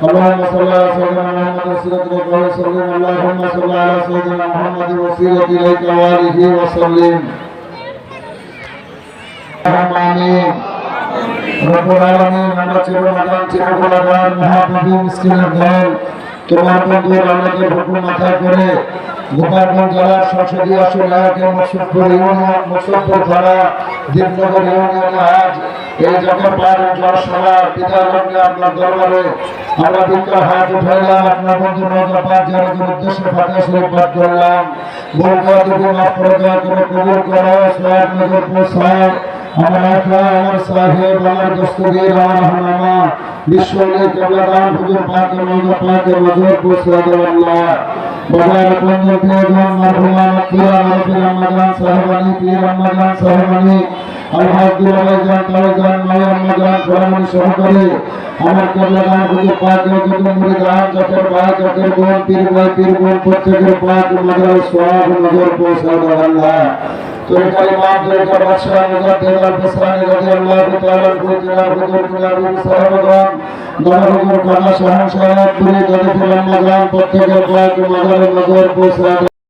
اللهم صل على سيدنا محمد وسيلة إليك وسلم اللهم صل على سيدنا محمد وسيلة إليك وآله وسلم آمين رب العالمين আমরা চিরমাদান চিরগুণাগার মহাপ্রভু মিসকিনের দল তোমার বন্ধুর আমাদের হুকুম মাথা করে গোপালগঞ্জ জেলার সংসদীয় আসন এলাকায় মুসফর ইউনিয়ন মুসফর থানা দীপনগর ইউনিয়নে আজ এই জগৎ পার জনসভা বিদায় লগ্নে আপনার দরবারে আমরা বিকার হাত উঠাইলাম আপনার বন্ধু পাক যারা উদ্দেশ্যে শরীফ পাঠ করলাম। বলকা দেবী মাফ করে দয়া করে কবুল করো সব নজর পৌঁছায় আমার আখা আমার সাহেব, আমার দস্তগীর আমার হানামা বিশ্বনে কেবলাদান হুজুর পাকের নজর পাকের নজর পৌঁছায় দেব আল্লাহ। বাবার বন্ধু প্রিয়জন মারহুমা মকিয়া সাহেবানি আলহামদুলিল্লাহ জান তাওজান মায়া রমাজান ফরমানি সহকারে আমার কেবলাদান হুজুর পাকের যত মুরিদান যতের ভাই যতের বোন পীর ভাই পীর বোন প্রত্যেকের পাক নজর সওয়াব নজর দেব আল্লাহ তোর কালিমাত তোর বাদশাহ নজর দেওয়ার পাক পৌঁছায়